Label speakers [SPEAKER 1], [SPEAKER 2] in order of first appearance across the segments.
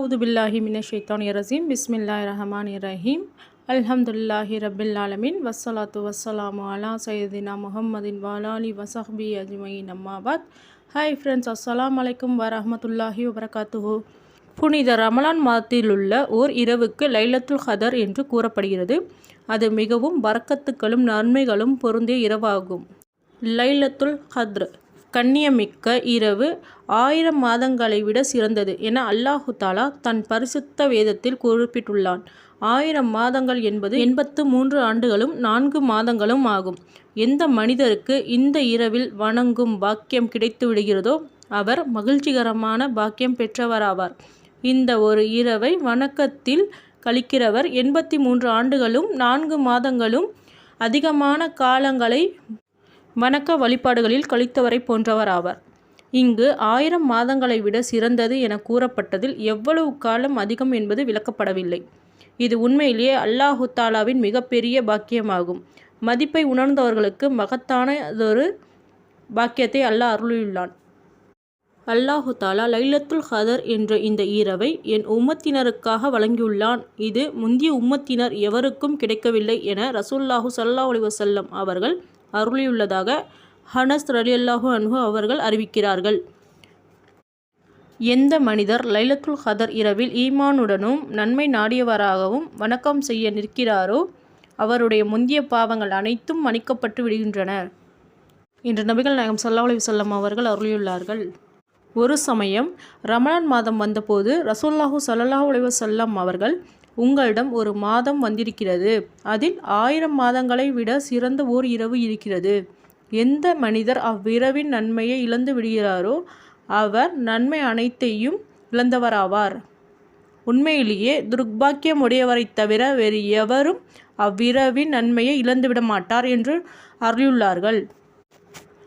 [SPEAKER 1] அவுது பில்லாஹி மின ஷைத்தான் ரசீம் பிஸ்மில்லாஹி ரஹமான் ரஹீம் அல்ஹம்துல்லாஹி ரபில் ஆலமின் வஸ்ஸலாத்து வஸ்ஸலாமு அலா சையதினா முஹம்மதின் வாலாலி வசஹ்பி அஜ்மயின் அம்மாபாத் ஹாய் ஃப்ரெண்ட்ஸ் அஸ்ஸலாம் அலைக்கும் வரஹமத்துல்லாஹி வபரகாத்துஹு புனித ரமலான் மாதத்திலுள்ள ஓர் இரவுக்கு லைலத்துல் ஹதர் என்று கூறப்படுகிறது. அது மிகவும் வரக்கத்துக்களும் நன்மைகளும் பொருந்திய இரவாகும். லைலத்துல் ஹத்ர் கண்ணியமிக்க இரவு ஆயிரம் மாதங்களை விட சிறந்தது என அல்லாஹு தாலா தன் பரிசுத்த வேதத்தில் குறிப்பிட்டுள்ளான். ஆயிரம் மாதங்கள் என்பது எண்பத்து மூன்று ஆண்டுகளும் நான்கு மாதங்களும் ஆகும். எந்த மனிதருக்கு இந்த இரவில் வணங்கும் பாக்கியம் கிடைத்து விடுகிறதோ அவர் மகிழ்ச்சிகரமான பாக்கியம் பெற்றவராவார். இந்த ஒரு இரவை வணக்கத்தில் கழிக்கிறவர் எண்பத்தி மூன்று ஆண்டுகளும் நான்கு மாதங்களும் அதிகமான காலங்களை வணக்க வழிபாடுகளில் கழித்தவரை போன்றவர் ஆவார் இங்கு ஆயிரம் மாதங்களை விட சிறந்தது என கூறப்பட்டதில் எவ்வளவு காலம் அதிகம் என்பது விளக்கப்படவில்லை. இது உண்மையிலேயே அல்லாஹு தாலாவின் மிகப்பெரிய பாக்கியமாகும். மதிப்பை உணர்ந்தவர்களுக்கு மகத்தானதொரு பாக்கியத்தை அல்லாஹ் அருளியுள்ளான். அல்லாஹு தாலா லைலத்துல் ஹதர் என்ற இந்த ஈரவை என் உம்மத்தினருக்காக வழங்கியுள்ளான். இது முந்திய உம்மத்தினர் எவருக்கும் கிடைக்கவில்லை என ரசூல்லாஹு சல்லா அலி வசல்லம் அவர்கள் அருளியுள்ளதாக ஹனஸ் ரலியல்லாஹு அன்ஹு அவர்கள் அறிவிக்கிறார்கள். எந்த மனிதர் லைலத்துல் ஹதர் இரவில் ஈமானுடனும் நன்மை நாடியவராகவும் வணக்கம் செய்ய நிற்கிறாரோ அவருடைய முந்திய பாவங்கள் அனைத்தும் மன்னிக்கப்பட்டு விடுகின்றன. என்று நபிகள் நாயகம் சல்லா அலி அவர்கள் அருளியுள்ளார்கள். ஒரு சமயம் ரமணான் மாதம் வந்தபோது ரசூல்லாஹூ சல்லாஹூ அலைவசல்லம் அவர்கள் உங்களிடம் ஒரு மாதம் வந்திருக்கிறது. அதில் ஆயிரம் மாதங்களை விட சிறந்த ஓர் இரவு இருக்கிறது. எந்த மனிதர் அவ்விரவின் நன்மையை இழந்து விடுகிறாரோ அவர் நன்மை அனைத்தையும் இழந்தவராவார். உண்மையிலேயே துர்பாக்கியமுடையவரை தவிர வேறு எவரும் அவ்விரவின் நன்மையை இழந்துவிட மாட்டார் என்று அருளியுள்ளார்கள்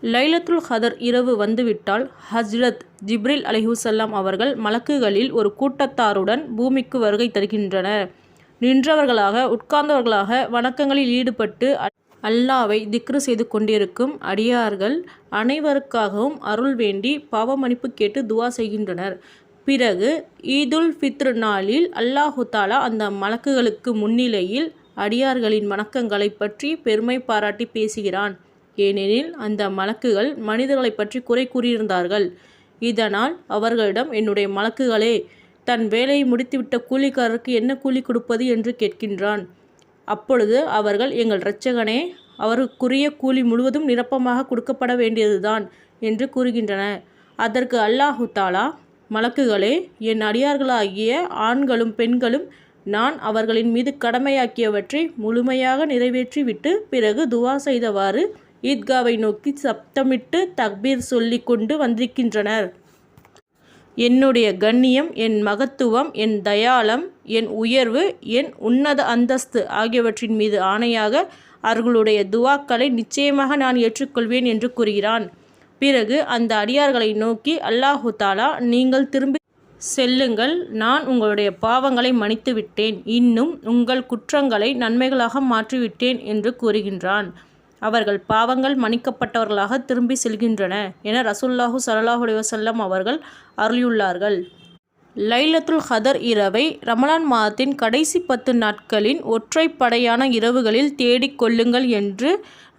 [SPEAKER 1] லைலத்துல் ஹதர் இரவு வந்துவிட்டால் ஹஜ்ரத் ஜிப்ரில் அலிஹுசல்லாம் அவர்கள் மலக்குகளில் ஒரு கூட்டத்தாருடன் பூமிக்கு வருகை தருகின்றனர். நின்றவர்களாக உட்கார்ந்தவர்களாக வணக்கங்களில் ஈடுபட்டு அல்லாவை திக்ரு செய்து கொண்டிருக்கும் அடியார்கள் அனைவருக்காகவும் அருள் வேண்டி பாவமன்னிப்பு கேட்டு துவா செய்கின்றனர். பிறகு ஈதுல் ஃபித்ரு நாளில் அல்லாஹு தாலா அந்த மலக்குகளுக்கு முன்னிலையில் அடியார்களின் வணக்கங்களை பற்றி பெருமை பாராட்டி பேசுகிறான். ஏனெனில் அந்த மலக்குகள் மனிதர்களை பற்றி குறை கூறியிருந்தார்கள். இதனால் அவர்களிடம் என்னுடைய மலக்குகளே தன் வேலையை முடித்துவிட்ட கூலிக்காரருக்கு என்ன கூலி கொடுப்பது? என்று கேட்கின்றான். அப்பொழுது அவர்கள் எங்கள் இரட்சகனே அவருக்குரிய கூலி முழுவதும் நிரப்பமாக கொடுக்கப்பட வேண்டியதுதான் என்று கூறுகின்றன அதற்கு அல்லாஹு தாலா மலக்குகளே என் அடியார்களாகிய ஆண்களும் பெண்களும் நான் அவர்களின் மீது கடமையாக்கியவற்றை முழுமையாக நிறைவேற்றிவிட்டு பிறகு துவா செய்தவாறு ஈத்காவை நோக்கி சப்தமிட்டு தக்பீர் சொல்லி கொண்டு வந்திருக்கின்றனர். என்னுடைய கண்ணியம் என் மகத்துவம் என் தயாளம் என் உயர்வு என் உன்னத அந்தஸ்து ஆகியவற்றின் மீது ஆணையாக அவர்களுடைய துவாக்களை நிச்சயமாக நான் ஏற்றுக்கொள்வேன் என்று கூறுகிறான். பிறகு அந்த அடியார்களை நோக்கி அல்லாஹு தாலா நீங்கள் திரும்பி செல்லுங்கள். நான் உங்களுடைய பாவங்களை மன்னித்து விட்டேன் இன்னும் உங்கள் குற்றங்களை நன்மைகளாக மாற்றிவிட்டேன் என்று கூறுகின்றான். அவர்கள் பாவங்கள் மன்னிக்கப்பட்டவர்களாக திரும்பி செல்கின்றன என ரசுல்லாஹு சல்லாஹூ வசல்லம் அவர்கள் அருளியுள்ளார்கள். லைலத்துல் ஹதர் இரவை ரமலான் மாதத்தின் கடைசி பத்து நாட்களின் ஒற்றைப்படையான இரவுகளில் தேடிக் கொள்ளுங்கள் என்று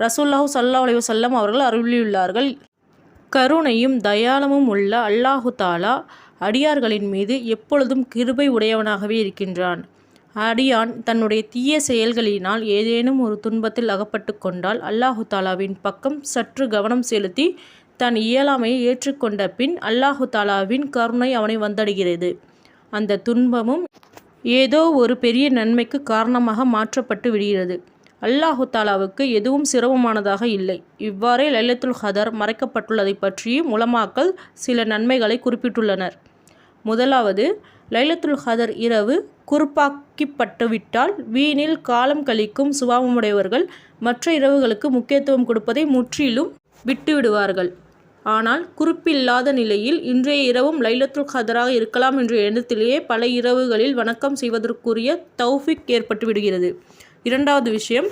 [SPEAKER 1] ரசூல்லாஹு சல்லா அலி வசல்லம் அவர்கள் அருளியுள்ளார்கள். கருணையும் தயாளமும் உள்ள அல்லாஹு தாலா அடியார்களின் மீது எப்பொழுதும் கிருபை உடையவனாகவே இருக்கின்றான். அடியான் தன்னுடைய தீய செயல்களினால் ஏதேனும் ஒரு துன்பத்தில் அகப்பட்டு கொண்டால் அல்லாஹு தாலாவின் பக்கம் சற்று கவனம் செலுத்தி தன் இயலாமையை ஏற்றுக்கொண்ட பின் அல்லாஹு தாலாவின் கருணை அவனை வந்தடைகிறது. அந்த துன்பமும் ஏதோ ஒரு பெரிய நன்மைக்கு காரணமாக மாற்றப்பட்டு விடுகிறது. அல்லாஹு தாலாவுக்கு எதுவும் சிரமமானதாக இல்லை. இவ்வாறே லைலத்துல் ஹதர் மறைக்கப்பட்டுள்ளதை பற்றியும் உலமாக்கள் சில நன்மைகளை குறிப்பிட்டுள்ளனர். முதலாவது லைலத்துல் ஹதர் இரவு குறிப்பாக்கிப்பட்டுவிட்டால் வீணில் காலம் கழிக்கும் சுபாவமுடையவர்கள் மற்ற இரவுகளுக்கு முக்கியத்துவம் கொடுப்பதை முற்றிலும் விட்டுவிடுவார்கள். ஆனால் குறிப்பில்லாத நிலையில் இன்றைய இரவும் லைலத்துல் ஹதராக இருக்கலாம் என்ற எண்ணத்திலேயே பல இரவுகளில் வணக்கம் செய்வதற்குரிய தௌஃபிக் ஏற்பட்டு விடுகிறது இரண்டாவது விஷயம்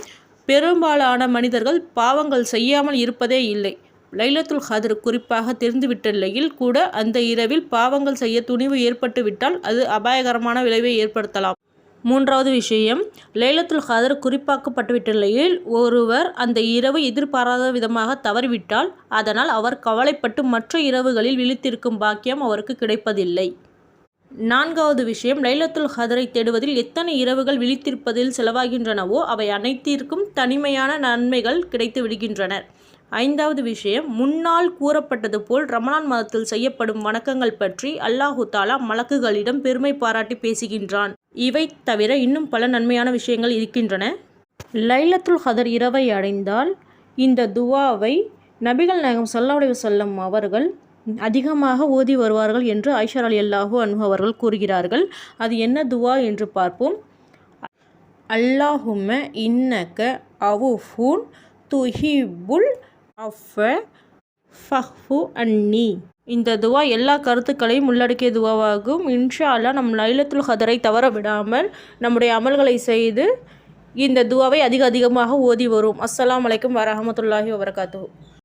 [SPEAKER 1] பெரும்பாலான மனிதர்கள் பாவங்கள் செய்யாமல் இருப்பதே இல்லை. லைலத்துல் ஹாதர் குறிப்பாக தெரிந்துவிட்ட நிலையில் கூட அந்த இரவில் பாவங்கள் செய்ய துணிவு ஏற்பட்டுவிட்டால் அது அபாயகரமான விளைவை ஏற்படுத்தலாம். மூன்றாவது விஷயம் லைலத்துல் ஹாதர் குறிப்பாக்கப்பட்டுவிட்ட நிலையில் ஒருவர் அந்த இரவு எதிர்பாராத விதமாக தவறிவிட்டால் அதனால் அவர் கவலைப்பட்டு மற்ற இரவுகளில் விழித்திருக்கும் பாக்கியம் அவருக்கு கிடைப்பதில்லை. நான்காவது விஷயம் லைலத்துல் ஹதரை தேடுவதில் எத்தனை இரவுகள் விழித்திருப்பதில் செலவாகின்றனவோ அவை அனைத்திற்கும் தனிமையான நன்மைகள் கிடைத்து விடுகின்றன ஐந்தாவது விஷயம் முன்னால் கூறப்பட்டது போல் ரமணான் மாதத்தில் செய்யப்படும் வணக்கங்கள் பற்றி அல்லாஹு தாலா மலக்குகளிடம் பெருமை பாராட்டி பேசுகின்றான். இவை தவிர இன்னும் பல நன்மையான விஷயங்கள் இருக்கின்றன. லைலத்துல் ஹதர் இரவை அடைந்தால் இந்த துவாவை நபிகள் நாயகம் ஸல்லல்லாஹு செல்லம் அவர்கள் அதிகமாக ஓதி வருவார்கள் என்று ஐஷர் அலி அல்லாஹூ அன்ஹு அவர்கள் கூறுகிறார்கள். அது என்ன துவா என்று பார்ப்போம். அல்லாஹும இன்னக அவுஃபூன் துஹிபுல் அஃப ஃபஹ்ஃபு அன்னி. இந்த துவா எல்லா கருத்துக்களையும் உள்ளடக்கிய துவாவாகும். இன்ஷா நம் லைலத்துல் ஹதரை தவற விடாமல் நம்முடைய அமல்களை செய்து இந்த துவாவை அதிக அதிகமாக ஓதி வரும். அஸ்லாம் அலைக்கும் வரஹமத்துல்லாஹி வபரகாத்துஹு.